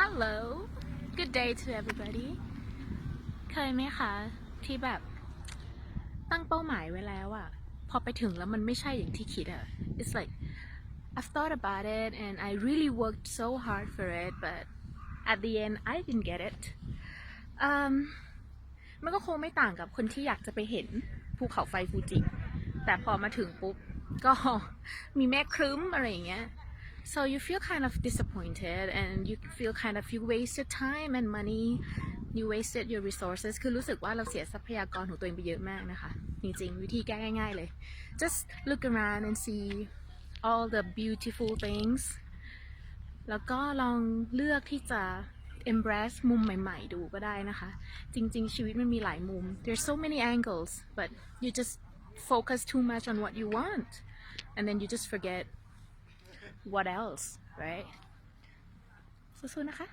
Hello good day to everybody เคยไหมคะที่แบบตั้งเป้าหมายไว้แล้วอะพอไปถึงแล้วมันไม่ใช่อย่างที่คิดอะ It's like I've thought about it and I really worked so hard for it but at the end I didn't get it um มันก็คงไม่ต่างกับคนที่อยากจะไปเห็นภูเขาไฟฟูจิ แต่พอมาถึงปุ๊บ ก็มีเมฆครึ้มอะไรอย่างเงี้ย so you feel kind of disappointed and you feel kind of you wasted time and money you wasted your resources คือรู้สึกว่าเราเสียทรัพยากรของตัวเองไปเยอะมากนะคะ จริงๆ วิธีแก้ง่ายๆเลย just look around and see all the beautiful things แล้วก็ลองเลือกที่จะ embrace มุมใหม่ๆ ดูก็ได้นะคะ จริงๆ ชีวิตมันมีหลายมุม there's so many angles but you just focus too much on what you want and then you just forget what else right สู้ๆนะคะ